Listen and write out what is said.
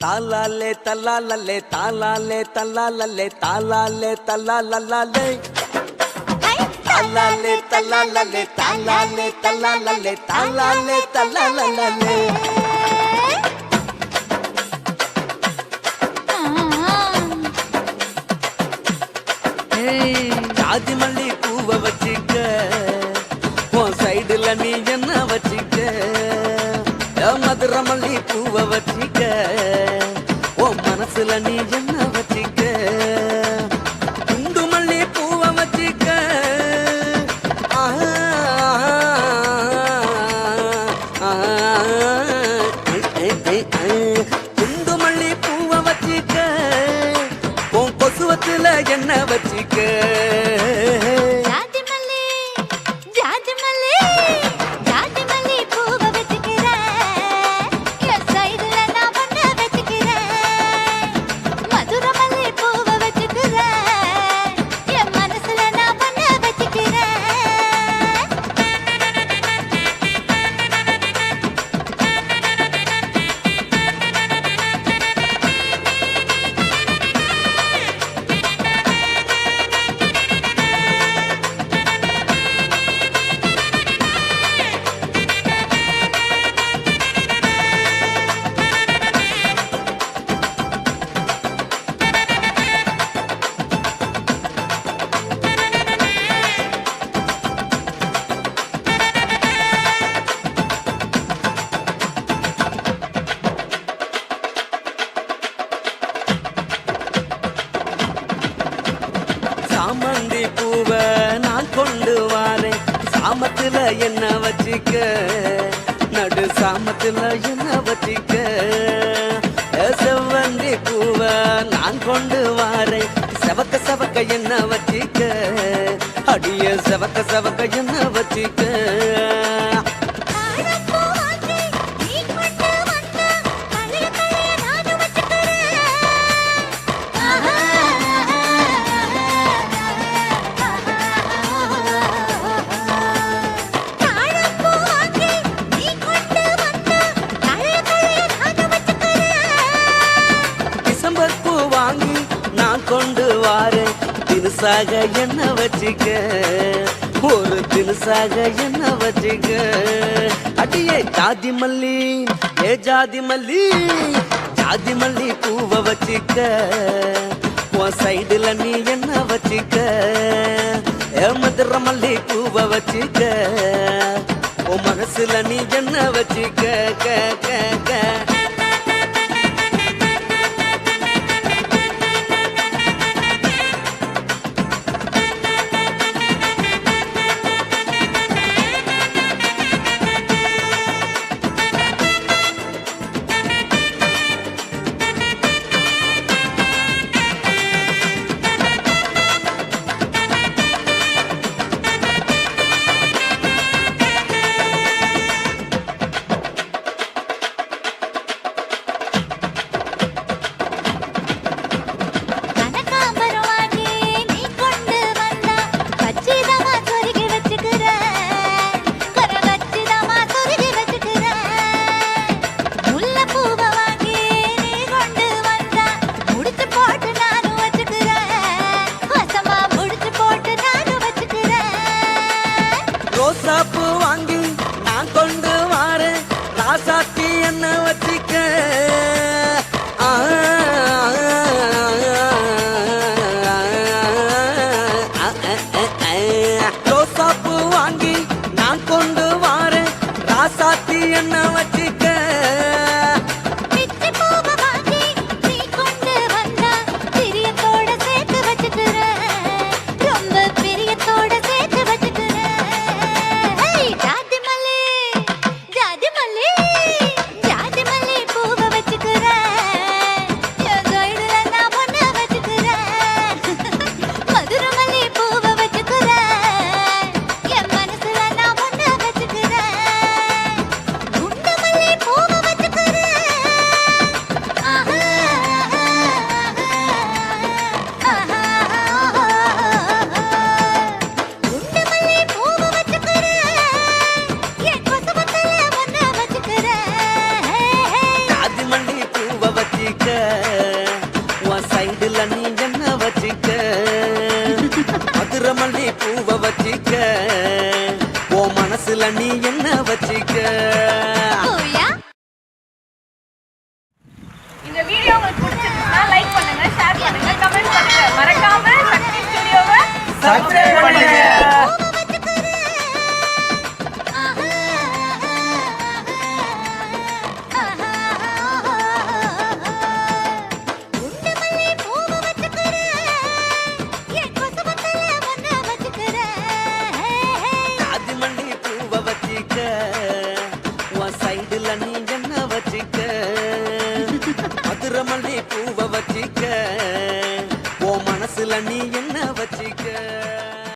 తాళాలే తల్లాలల్లే తాళాలే తల్లాలల్లే తాళాలే తల్లాలల్లే తాళాలే తల్లాలల్లే తాళాలే తల్లాలల్లే తాళాలే ఆది మళ్ళీ குண்டு மல்லி பூவை வச்சிக்க உன் கொசுவத்துல என்ன வச்சிக்க சாமந்தி பூவை நான் கொண்டு வாரேன். சாமத்துல என்ன வச்சுக்க? நடு சாமத்துல என்ன வச்சுக்க? செவ்வந்தி பூவை நான் கொண்டு வாரேன். செவக்க செவக்க என்ன வச்சுக்க? அடிய செவக்க செவக்க என்ன வச்சுக்க? பாரு வாரேன் தினுசாக என்ன வச்சுக்க? ஒரு தினுசாக என்ன வச்சுக்க? அடியே ஜாதி மல்லி ஏ ஜாதி மல்லி ஜாதி மல்லி பூவை வச்சுக்க. உன் சைடுல நீ என்ன வச்சுக்க? ஏ மதுர மல்லி பூவை வச்சுக்க. உன் மனசுல நீ என்ன வச்சுக்க? நீ என்ன வச்சிக்க? ஓயா? இந்த வீடியோ உங்களுக்கு பிடிச்சிருந்தா லைக் பண்ணுங்க ஷேர் பண்ணுங்க கமெண்ட் பண்ணுங்க. மறக்காம சக்தி ஸ்டுடியோவை சப்ஸ்கிரைப் பண்ணுங்க மல்லி பூவ வச்சிக்க ஓ மனசுல நீ